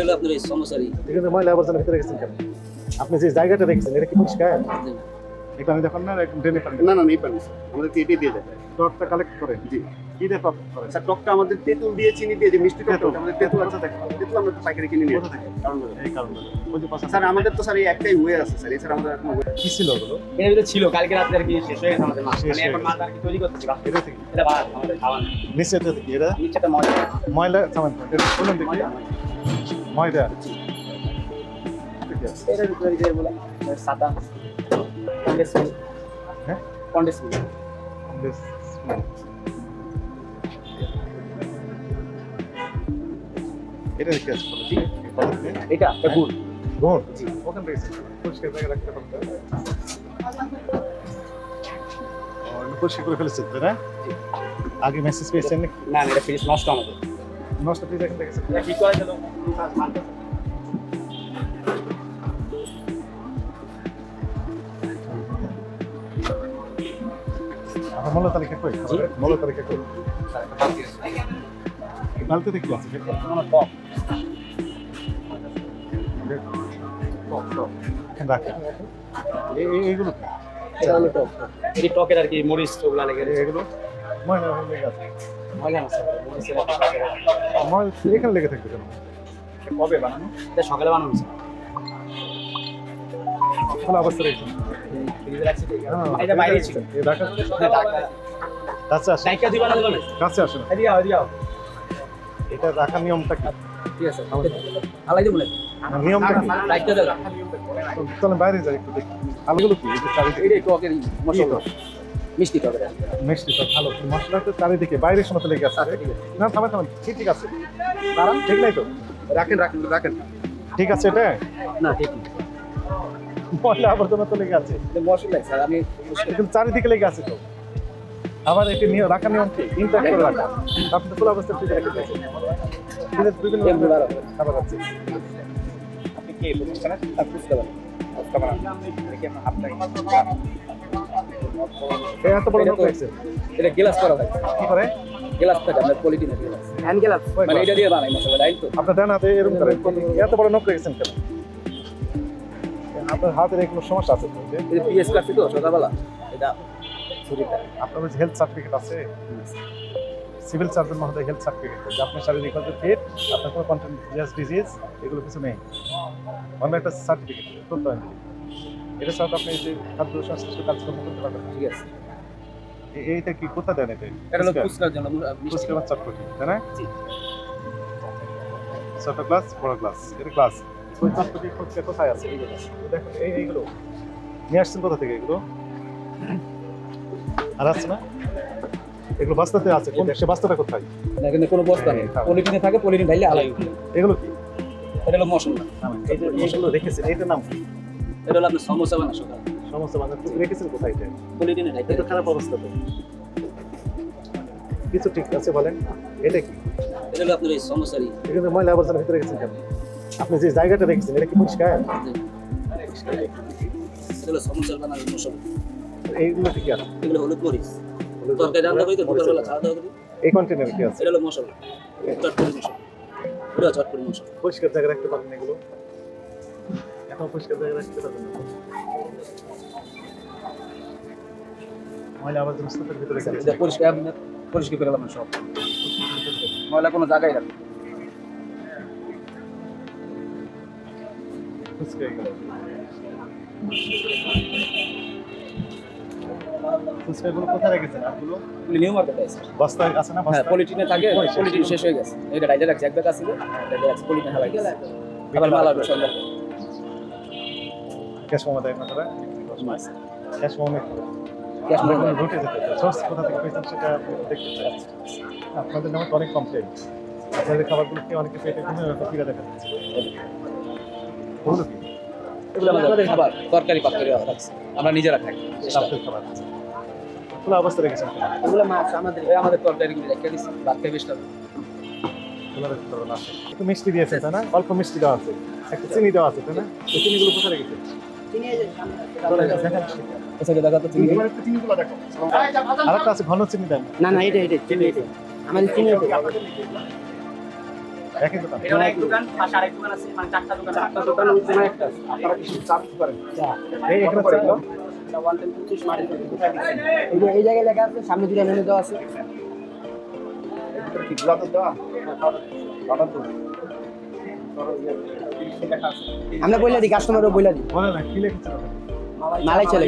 হলো আপনার এই সমস্যারই এখানে ময়লা আবর্জনা ভিতরে গেছেন কেন? আপনি যে জায়গাটা দেখছেন এটা কি পরিষ্কার? এখানে দেখুন না একদম ড্রেনে পানি। না না নেই পানি স্যার। আমাদেরকে এটাই দিয়ে দেয়। টকটা কালেক্ট করে জি। কি দিয়ে টক করে স্যার টকটা আমাদের তেঁতুল দিয়ে চিনি দিয়ে যে মিষ্টি। আমাদের তেঁতুল আছে দেখো তেঁতুল। আমরা পাইকারি কিনে নিয়ে থেকে? কারণ এই কারণে। ওই যে পাশে স্যার আমাদের তো স্যার এই একটাই ওয়ে আছে স্যার। এছাড়া আমাদের কোনো কি ছিল ওগুলো? এর ভিতরে ছিল কালকে রাতে আর কি শেষ হয়ে গেছে আমাদের মাছ। মানে এখন মাছ আর কি তৈরি করতেছি বাহ, এটা থেকে? এটা ভাত আমাদের খাওয়া নিচে এটা কি এটা? নিচেটা মজা ময়লা। সামান এটা বলুন দেখি। ময়দা এটার ভিতরে যে বলে সাদা। কন্ডেন্স মিল্ক হ্যাঁ? Condense milk smell. এটা কি আছে। এটা এটা গুড় গুড় জি। ওখান থেকে পরিষ্কার জায়গায় রাখতে হবে পরিষ্কার করে ফেলেছেন তাই না? আগে মেসেজ পেয়েছেন না, এটা ফ্রিজ নষ্ট আমাদের নষ্ট ফ্রিজ এখান থেকে এটা কি করে দিল আমার মূল তালিকা কই। মূল তালিকা কই? বালতিতে কি? আছে এই- এই- এইগুলো টকের আর কি মরিচ ওগুলা লেগে এগুলো ময়লা হয়ে লেগে ময়লা এখানে লেগে থাকবে কেন? কবে বানানো? এটা সকালে বানানো হয়েছে। খোলা রেখেছেন। হ্যাঁ, এটা বাইরে ছিল। এই ঢাকা। হ্যাঁ, ঢাকা। কাছে আসে। ডাইকা দিবা না দিবা না কাছে আসে না। এদিকে এদিকে এটা রাখার নিয়মটা কি? ঠিক আছে আলাই দেবো নিয়মটা কি? দাও তাহলে বাইরে যাই একটু দেখি। আলুগুলো কি? চারিদিকে। মশলা? মিষ্টি টকের মিষ্টি তো ভালো। মশলা তো চারিদিকে বাইরের সময় লেগে আছে। আচ্ছা। না থামেন থামেন ঠিক ঠিক আছে। দাঁড়ান ঠিক নাই তো? রাখেন রাখেন রাখেন। ঠিক আছে এটা? না ঠিক না ময়লা আবর্জনা তো লেগে আছে। মশলা স্যার আমি চারিদিকে লেগে আছে তো। আবার এটি নিয়ে রাখার নিয়ম কি? ইনট্যাক্ট করে রাখা। আপনি খোলা অবস্থায় ফ্রিজে রেখে দিয়েছেন। ফ্রিজে রাখা। খাবার আছে। আপনি কে প্রতিষ্ঠানে আর ফুচকা বানান ফুচকা এত বড় এটা লাগছে এটা গ্লাস করা থাকে কি করে? গ্লাস থাকে আপনার পলিথিনের গ্লাস। হ্যান্ড গ্লাস মানে এটা দিয়ে বানাই মশলা ডাইল তো? আপনার ডান হাতে এরকম করেন এত বড় নখ রেখেছেন কেন? আপনার হাতের কোনো সমস্যা আছে এটা পিএস কাটছি তো সকালবেলা এটা ছুরিটা। আপনার হেলথ সার্টিফিকেট আছে? সিভিল সার্জন মহোদয় হেলথ সার্টিফিকেট যে আপনার শারীরিকভাবে ফিট আপনার কোনো ডিজিজ এগুলো কিছু নেই। অন্য একটা সার্টিফিকেট এটা ছাড়া আপনি যে খাদ্য সংশ্লিষ্ট কাজকর্ম করতে পারবেন ঠিক আছে এইটা কি কোথা দেন এটা? এটা হলো ফুচকার জন্য ফুচকা বা চটপটি তাই না? জি। ছোট ক্লাস বড় ক্লাস এটা ক্লাস ওই চটপটি ফুচকা কোথায় আছে? দেখো এই এইগুলো। নিয়ে আসছেন কোথা থেকে এগুলো? আর আছে না? এগুলো বাস্তাতে আছে কোন সে বাস্তাটা কোথায়? না কিন্তু কোনো বস্তা নেই। পলিথিনে থাকে পলিথিন ঢাইলে আলাই এগুলো কি? এটা হলো মশলা। এই যে এইগুলো রেখেছেন এইটার নাম কি? এটা হলো আপনার সমোসা বানা সকাল সমস্ত বাজার রেখেছেন কোথায় এটা? ঢাইতে এটা খারাপ অবস্থা তো। কিছু ঠিক আছে বলেন। এটা কি? এটা হলো আপনার এই সমস্যারই এখানে ময়লা আবর্জনা ভিতরে রেখেছেন কেন? আপনি যে জায়গাটা রেখেছেন এটা কি পরিষ্কার? এটা হলো সমস্যার মশলা এইগুলো কি আছে এগুলো হলুদ মরিচ। তরকারি রান্না করি তো দুপুরবেলা খাওয়া দাওয়া করি। এই কন্টেনারে কি আছে? এটা হলো মশলা চটপটি মশলা এটা চটপটি মশলা পরিষ্কার জায়গায় রাখতে পারেন এগুলো। এখন পরিষ্কার জায়গায় রাখতে না। ময়লা ভিতরে। পরিষ্কার পরিষ্কার করে রাখলাম সব। ময়লা কোনো জায়গায় রাখি ফুচকা এগুলো। ফুচকাগুলো কোথায় রেখেছেন? আপগুলো নিউ মার্কেট আছে। বস্তায় আছে না হ্যাঁ বস্তা থাকে ওই শেষ। হয়ে গেছে। এটা ডাইলে রাখছি এক ব্যাগ আছে রাখছি হালাই গেছে আবার মালা সন্ধ্যা ক্যাশ মোমো দেয় না তারা? ক্যাশ মোমো ক্যাশ আমরা রুটে যেতে সোর্স কোথা থেকে পেয়েছেন সেটা দেখতে আপনাদের নামে অনেক কমপ্লেন আপনাদের খাবারগুলো খেয়ে অনেকে পেটে ফিরে দেখা যাচ্ছে এগুলো আমাদের খাবার তরকারি পাতকারি আমরা নিজেরা খাই। স্টাফের খাবার। খোলা অবস্থা রেখেছেন এগুলো মাছ আমাদের আমাদের রেখে দিচ্ছি ভাত একটু মিষ্টি দিয়েছে তাই না? অল্প মিষ্টি দেওয়া আছে। একটু চিনি দেওয়া আছে তাই না? চিনিগুলো কোথায় রেখেছে আচ্ছা না না এটা এটা চিনি এটা। আমাদের চিনি মানে চারটা দোকান চারটা দোকান ওই কোনো একটা আছে। আপনারা কিছু চার্জ করেন এই এখানে কত করে চারটা? এগুলো? ওয়ান টেন পঁচিশ মারি কোথায় দিচ্ছেন এই যে এই জায়গায় লেখা আছে সামনে দুটো মেনু দেওয়া আছে। আমরা বইলা দিই কাস্টমারও দিই। কি লিখেছে মালাই চলে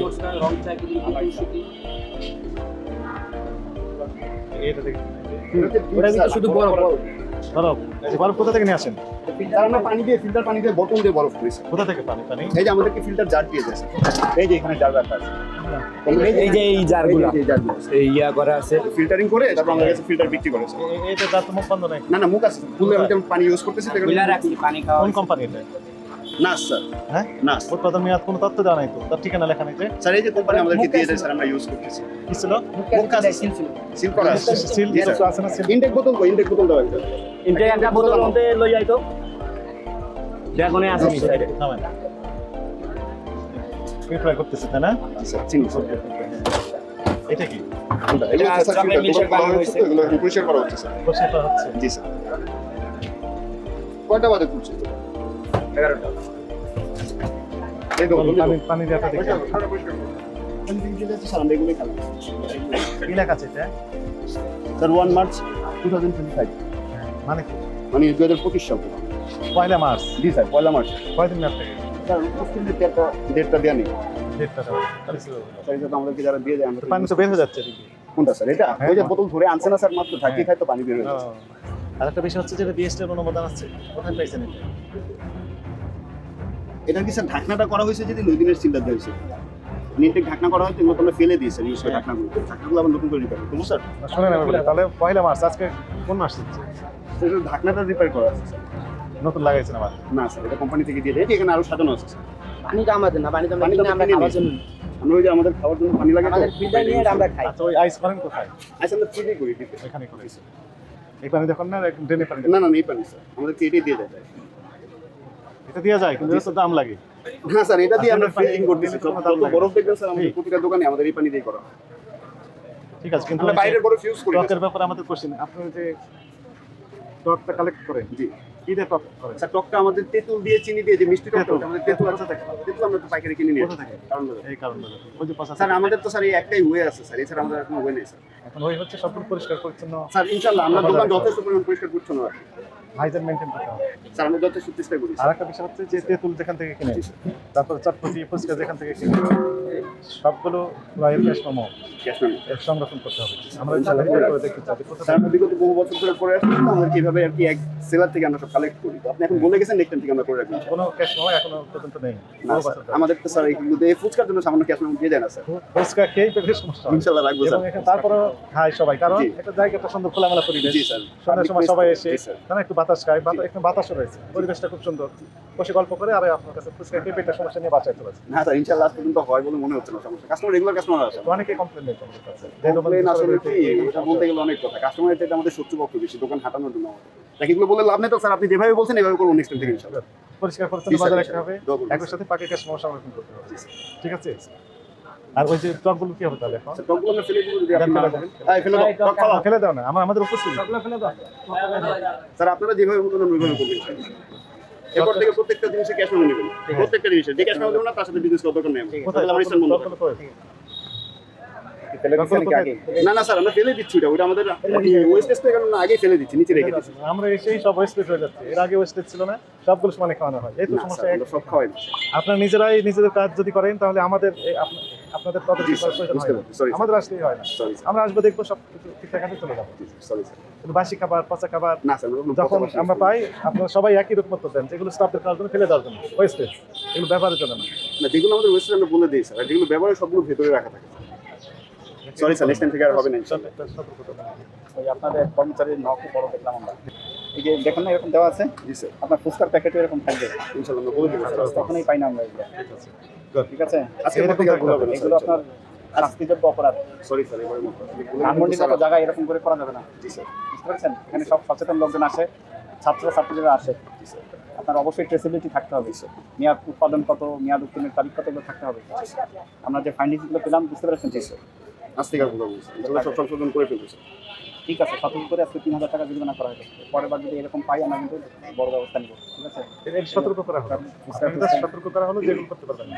ওটা কিন্তু শুধু বড় বড়। বরফ বরফ কোথা থেকে নিয়ে আসেন? ফিল্টার আমরা পানি দিয়ে ফিল্টার পানি দিয়ে বোতল দিয়ে বরফ করি কোথা থেকে পানি? পানি? এই যে আমাদেরকে ফিল্টার জার দিয়ে এই যে এখানে জার রাখা আছে। এই যে এই জারগুলো। এই ইয়া করা আছে। ফিল্টারিং করে তারপর আমাদের কাছে ফিল্টার বিক্রি করে স্যার। এ- এইটা তো মুখ বন্ধ নাই। না না মুখ আছে। ফুলে আমি পানি ইউজ করতেছি পানি খাওয়া কোন কোম্পানি এটা? না স্যার হ্যাঁ? না উৎপাদন মেয়াদ কোনো তথ্য দেওয়া নাই তো। তার ঠিকানা লেখা নেই যে? স্যার এই যে কোম্পানি আমাদেরকে দিয়ে দেয় স্যার আমরা ইউজ করতেছি। কি ছিল? মুখ আছে সিল করা সিল আছে না সিল ইনটেক বোতল তো ইনটেক বোতল দেওয়া আছে ইনটে একটা বোতল মধ্যে লই যাই তো আছে নি। সাইডে নামেন প্রিপেয়ার করতেছে তাই না? স্যার চিনি এটা কি? এটা স্যার chocolate filter, milkshake বোতল বানানো হয়েছে। এগুলো পরিষ্কার করা হচ্ছে স্যার পরিষ্কার হচ্ছে। জি স্যার কয়টা বাজে খুলছে? এগারোটা। পানি পানি দিয়াটা দেখি কি লেখা আছে এটা? Sir one March two thousand twenty five মানে কি? মানে দু হাজার পঁচিশ সাল পয়লা মার্চ। জি স্যার পয়লা মার্চ। কয়দিন থেকে স্যার ডেটটা ডেটটা দেওয়া নেই। ডেটটা। স্যার আমাদেরকে যারা দিয়ে দেয় পানি তো বের হয়ে যাচ্ছে কোনটা স্যার এটা? হ্যাঁ। ওই যে বোতল ধরে আনছে না স্যার মাত্র ঢাকিয়ে খায় তো পানি বের হয়ে যাচ্ছে। আর একটা বিষয় হচ্ছে যেটা বিএসটির অনুমোদন আছে কোথায় পাইছেন এটা? এটা কি স্যার ঢাকনাটা করা হয়েছে যদি দুই দিনের চিন্তা দেওয়া হয়েছে। নিটে ঢাকনা করা এগুলো তোমরা ফেলে দিয়েছে ইউজ করে ঢাকনাগুলো। ঢাকনাগুলো আবার নতুন করে রিপেয়ার করব স্যার শোনেন আমি বলি, তাহলে পয়লা মার্চ আজকে কোন মাস স্যার ঢাকনাটা রিপেয়ার করা আছে স্যার নতুন লাগাইছেন আবার? না স্যার এটা কোম্পানি থেকে দিয়ে দেয় এই এখানে আরও সাজানো আছে পানিটা আমাদের না পানিটা আমরা পানিটা আমরা খাওয়ার জন্য। আমরা ওই যে আমাদের খাওয়ার জন্য পানি লাগে আমাদের ফিল্টার নিয়ে আমরা খাই। আচ্ছা ওই আইস করেন কোথায়? আচ্ছা আমরা ফ্রিজে করি দিতে এখানে করেছি এই পানি দেখুন না ড্রেনে পানি না না নেই পানি স্যার। আমাদেরকে এটাই দিয়ে দেয়। এটা দেওয়া যায় কিন্তু তো দাম লাগে হ্যাঁ স্যার এটা দিয়ে আমরা আসলে করতেছি তো। বরফ দেখবেন স্যার আমাদের প্রতিটা দোকানে আমাদের এই পানি দিয়ে করা ঠিক আছে কিন্তু আমরা বাইরের বরফ ইউজ করি টকের ব্যাপারে আমাদের কোশ্চেন আপনি যে টকটা কালেক্ট করেন। জি কি দিয়ে টক করেন স্যার টকটা আমাদের তেঁতুল দিয়ে চিনি দিয়ে যে মিষ্টি টকটা। আমাদের তেঁতুল আছে থেকে? তেঁতুল আমরা তো পাইকারি কিনে নিয়ে আসি। থেকে? কারণ বাজার। এই কারণে ওই যে স্যার আমাদের তো স্যার এই একটাই ওয়ে আছে স্যার এছাড়া আমাদের কোনো ওয়ে নেই স্যার এখন ওই হচ্ছে সবগুলো পরিষ্কার পরিচ্ছন্ন স্যার ইনশাল্লাহ আমরা দোকান যথেষ্ট পরিমাণ পরিষ্কার পরিচ্ছন্ন রাখি হাইজেন মেনটেন করতে হবে। করি। আর একটা বিষয় হচ্ছে যে তেঁতুল যেখান থেকে কিনে তারপর চটপটি ফুচকা যেখান থেকে কিনে সবগুলো মোমো ক্যাশ মেমো সংরক্ষণ করতে হবে। আমরা ইনশাআল্লাহ। করে দেখতে চাই। বিগত বহু বছর ধরে করে আসছি আমরা কীভাবে আর কি এক সেলার থেকে আমরা সব কালেক্ট করি? আপনি এখন বলে গেছেন নেক্সট থেকে আমরা করে রাখব। কোনো ক্যাশ মোমো এখনও পর্যন্ত নেই। আমাদের তো স্যার এই ফুচকার জন্য সামান্য ক্যাশ মেমো দিয়ে যায় না স্যার। ফুচকা খেয়েই পেটের সমস্যা হয়। রাখব স্যার। এখানে তারপরেও খায় সবাই কারণ। একটা জায়গাটা সুন্দর খোলামেলা পরিবেশ। জি স্যার। সন্ধ্যার সময় সবাই এসে। তারা একটু বাতাস বাতা- একটু বাতাসও রয়েছে পরিবেশটা খুব সুন্দর। বসে গল্প করে আর আপনার কাছে ফুচকা খেয়ে পেটের সমস্যা নিয়ে বাঁচাইতে পারছে না স্যার ইনশাল্লাহ পর্যন্ত হয় বলে মনে হচ্ছে না সমস্যা। কাস্টমার রেগুলার কাস্টমার আছে। অনেকে কমপ্লেন নেই তোমাদের কাছে। কমপ্লেন আসলে কি এটা বলতে গেলে অনেক কথা। কাস্টমার এটা আমাদের শত্রুপক্ষ বেশি দোকান হাঁটানোর জন্য আমাদের। এগুলো বলে লাভ নেই তো স্যার আপনি যেভাবে বলছেন এভাবে করব নেক্সট টাইম থেকে ইনশাল্লাহ। পরিষ্কার রাখতে হবে দোয়া একই সাথে পাকে ক্যাশ মোমো করতে হবে। ঠিক আছে? আর ওই যে টকগুলো কি হবে তাহলে টকগুলো আমরা ফেলে দিব যদি আপনি ফেলে দাও। করেন ফেলে দাও টক খাওয়া। ফেলে দাও না আমার আমাদের উপস্থিত। স্যার আপনারা যেভাবে বলবেন আমরা ওইভাবে করবেন এরপর থেকে প্রত্যেকটা জিনিসে ক্যাশ মেমো নেবেন। প্রত্যেকটা জিনিসে যে ক্যাশ মেমো দেবো না তার সাথে বিজনেস করার দরকার নেই। আমার। বন্ধ টকগুলো করে। কোথায়? ফেলে দিচ্ছেন কি কোথায়? আগে না না স্যার আমরা ফেলে দিচ্ছি ওটা ওটা আমাদের ওয়েস্টেজ তো এখানে ফেলে দিচ্ছি নিচে রেখে দিচ্ছি। আমরা এসেই সব ওয়েস্টেজ হয়ে যাচ্ছে। এর আগে ওয়েস্টেজ ছিল না সবগুলো সমানে খাওয়ানো হয়। এই তো সমস্যা স্যার এক- আমরা সব খাওয়াই আপনারা নিজেরাই নিজেদের কাজ যদি করেন তাহলে আমাদের আপনাদের তত আমাদের আসলেই হয় না। আমরা আসব দেখব সব ঠিকঠাক আছে চলে যাব। বাসি খাবার পচা খাবার যখন আমরা পাই আপনারা সবাই একই রকম উত্তর দেন যেগুলো স্টাফদের খাওয়ার জন্য ফেলে দেওয়ার জন্য ওয়েস্টেজ এগুলো ব্যবহারের জন্য না। যেগুলো আমাদের ওয়েস্টেজ আমরা বলে দিই স্যার। যেগুলো ব্যবহারের সবগুলো ভেতরে রাখা থাকে সরি স্যার নেক্সট টাইম থেকে আর হবে না। ওই আপনাদের কর্মচারীর নখ বড় দেখলাম আমরা। এই যে দেখুন না এরকম দেওয়া আছে? জি স্যার আপনার ফুচকার প্যাকেটও এরকম থাকবে? ইনশাআল্লাহ বলে দেবো তখনই পাই না আমরা ঠিক আছে। আজকে এগুলো আপনার শাস্তিযোগ্য অপরাধ। সরি স্যার ধানমন্ডির মতো জায়গায় এরকম করে করা যাবে না। জি স্যার বুঝতে পারছেন? এখানে সব সচেতন লোকজন আসে ছাত্র ছাত্রীরা আসে। আপনার অবশ্যই ট্রেসিবিলিটি থাকতে হবে। মেয়াদ উৎপাদন কত মেয়াদ উত্তীর্ণের তারিখ কত এগুলো থাকতে হবে। আমরা যে ফাইন্ডিংসগুলো পেলাম বুঝতে পেরেছেন? জি কথা হবে ইনশাআল্লাহ সব সংশোধন করে ফেলতেছে। ঠিক আছে সতর্ক করে আজকে তিন হাজার টাকা জরিমানা করা হলো পরের বার যদি এরকম পাই আমরা কিন্তু বড় ব্যবস্থা নিব ঠিক আছে? সতর্ক করা হলো সতর্ক করা হলো যেগুলো করতে পারবেন। না